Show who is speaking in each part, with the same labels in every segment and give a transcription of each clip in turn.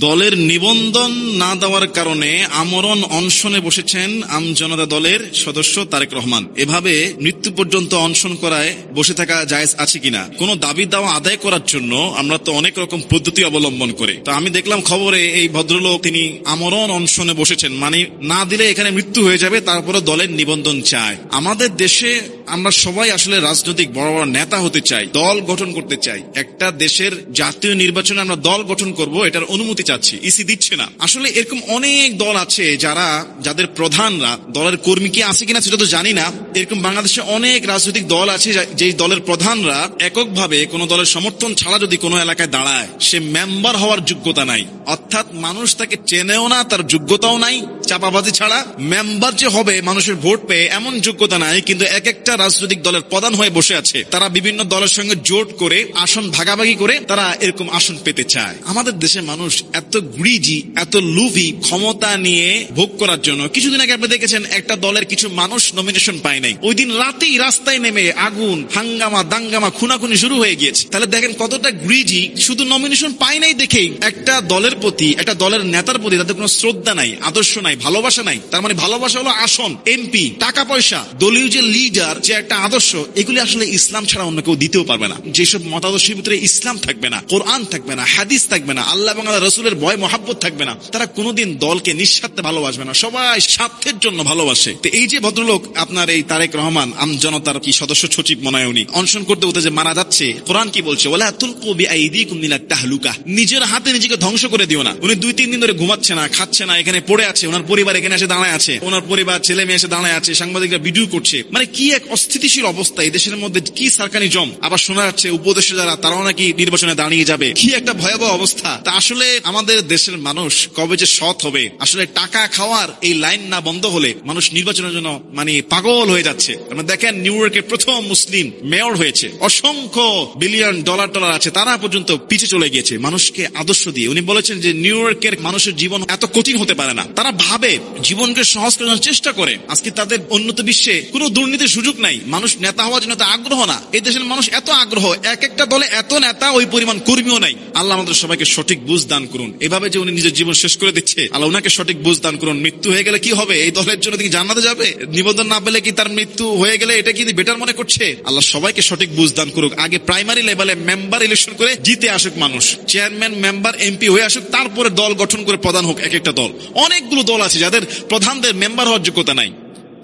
Speaker 1: দলের নিবন্ধন না দেওয়ার কারণে আমরণ অনশনে বসেছেন আম জনতা দলের সদস্য তারেক রহমান। এভাবে মৃত্যু পর্যন্ত অনশন করায় বসে থাকা জায়েজ আছে কিনা? কোনো দাবি দাওয়া আদায় করার জন্য আমরা তো অনেক রকম পদ্ধতি অবলম্বন করি। তো আমি দেখলাম খবরে এই ভদ্রলোক তিনি আমরণ অনশনে বসেছেন। মানে না দিলে এখানে মৃত্যু হয়ে যাবে তারপরে দলের নিবন্ধন চায়। আমাদের দেশে আমরা সবাই আসলে রাজনৈতিক বড় বড় নেতা হতে চাই, দল গঠন করতে চাই। একটা দেশের জাতীয় নির্বাচনে আমরা দল গঠন করব, এটার অনুমতি চাচ্ছি ইসি দিচ্ছে না। আসলে এরকম অনেক দল আছে যারা, যাদের প্রধানরা দলের কর্মী কি আছে কিনা সেটা তো জানি না। এরকম বাংলাদেশে অনেক রাজনৈতিক দল আছে যে দলের প্রধানরা এককভাবে কোনো দলের সমর্থন ছাড়া যদি কোনো এলাকায় দাঁড়ায়, সে মেম্বার হওয়ার যোগ্যতা নাই। অর্থাৎ মানুষ তাকে চেনেও না, তার যোগ্যতাও নাই চাপাবাজি ছাড়া মেম্বার যে হবে, মানুষের ভোট পেয়ে এমন যোগ্যতা নাই, কিন্তু এক একটা রাজনৈতিক দলের প্রধান হয়ে বসে আছে। তারা বিভিন্ন দলের সঙ্গে জোট করে, আসন ভাগাভাগি করে তারা এরকম আসন পেতে চায়। আমাদের দেশের মানুষ এত গ্রিজি, এত লুভি, ক্ষমতা নিয়ে ভোগ করার জন্য। কিছুদিন আগে আপনি দেখেছেন, একটা দলের কিছু মানুষ নমিনেশন পায় নাই। ওই দিন রাতেই রাস্তায় নেমে আগুন, হাঙ্গামা, দাঙ্গামা, খুনাখুনি শুরু হয়ে গিয়েছে। তাহলে দেখেন কতটা গ্রিজি, শুধু নমিনেশন পায় নাই দেখেই একটা দলের প্রতি, একটা দলের নেতার প্রতি তাদের কোনো শ্রদ্ধা নাই, আদর্শ নাই ভালোবাসা নাই। তার মানে ভালোবাসা হলো আসন, এমপি টাকা পয়সা দলীয় যে লিডার যে একটা আদর্শ, এগুলি আসলে ইসলাম ছাড়া অন্য কেউ দিতেও পারবে না। যেসব মতাদর্শের ভিতরে ইসলাম থাকবে না, কোরআন থাকবে না, হাদিস থাকবে না, আল্লাহ আল্লাহ রসুলের ভয়, মহাব্বত থাকবে না, তারা কোনোদিন দলকে নিঃস্বার্থে ভালোবাসবে না, সবাই স্বার্থের জন্য ভালোবাসে। তো এই যে ভদ্রলোক, আপনার এই তারেক রহমান আম জনতার কি সদস্য সচিব মনে হয় উনি, অনশন করতে করতে যে মারা যাচ্ছে, কোরআন কি বলছে? ওলা তুলকু বিআইদিকুম মিনা তাহলুকা। নিজের হাতে নিজেকে ধ্বংস করে দিও না। উনি দুই তিন দিন ধরে ঘুমাচ্ছে না, খাচ্ছে না, এখানে পড়ে আছে, ওনার পরিবার এখানে এসে দাঁড়ায় আছে, ওনার পরিবার, ছেলে মেয়ে এসে দাঁড়ায় আছে, সাংবাদিকরা ভিডিও করছে। মানে কি এক অস্থিতিশীল অবস্থা এই দেশের মধ্যে, কি সারকানি জম। আবার শোনা যাচ্ছে উপদেষ্টা যারা, তারাও নাকি নির্বাচনে দাঁড়িয়ে যাবে। কি একটা ভয়াবহ অবস্থা। তা আসলে আমাদের দেশের মানুষ কবে যে সৎ হবে, আসলে টাকা খাওয়ার এই লাইন না বন্ধ হলে মানুষ নির্বাচনের জন্য মানে পাগল হয়ে যাচ্ছে। আমরা দেখেন নিউ ইয়র্কের প্রথম মুসলিম মেয়র হয়েছে। অসংখ্য বিলিয়ন ডলার ডলার আছে, তারা পর্যন্ত পিছে চলে গিয়েছে। মানুষকে আদর্শ দিয়ে। উনি বলেছেন যে নিউ ইয়র্কের মানুষের জীবন এত কঠিন হতে পারে না। তারা ভাবে জীবনকে সহজ করার চেষ্টা করে, আজকে তাদের উন্নত বিশ্বে কোনো দুর্নীতির সুযোগ নাই। মানুষ নেতা হওয়ার জন্য আগ্রহ না। এই দেশের মানুষ এত আগ্রহ, এক একটা দলে এত নেতা ওই পরিমাণ কর্মীও নাই। আল্লাহ আমাদের সবাইকে সঠিক বুঝ দান করুন। এভাবে যে উনি নিজের জীবন শেষ করে দিচ্ছে, আল্লাহ ওনাকে সঠিক বুঝ দান করুন। মৃত্যু হয়ে গেলে কি হবে? এই দলের জন্য কি জান্নাতে যাবে? নিবন্ধন না পেলে কি তার মৃত্যু হয়ে গেলে এটা কি বেটার মনে করছে? আল্লাহ সবাইকে সঠিক বুঝ দান করুক। আগে প্রাইমারি লেভেলে মেম্বার ইলেকশন করে জিতে আসুক মানুষ। চেয়ারম্যান মেম্বার এমপি হয়ে আসুক, তারপরে দল গঠন করে প্রধান হোক এক একটা দল। অনেকগুলো দল আছে যাদের প্রধানদের মেম্বার হওয়ার যোগ্যতা নাই।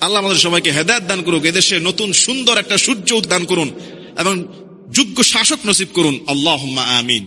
Speaker 1: আল্লাহ আমাদের সবাইকে হেদায়ত দান করুক, এদেশে নতুন সুন্দর একটা সূর্য দান করুন এবং যোগ্য শাসক নসিব করুন। আল্লাহ আমিন।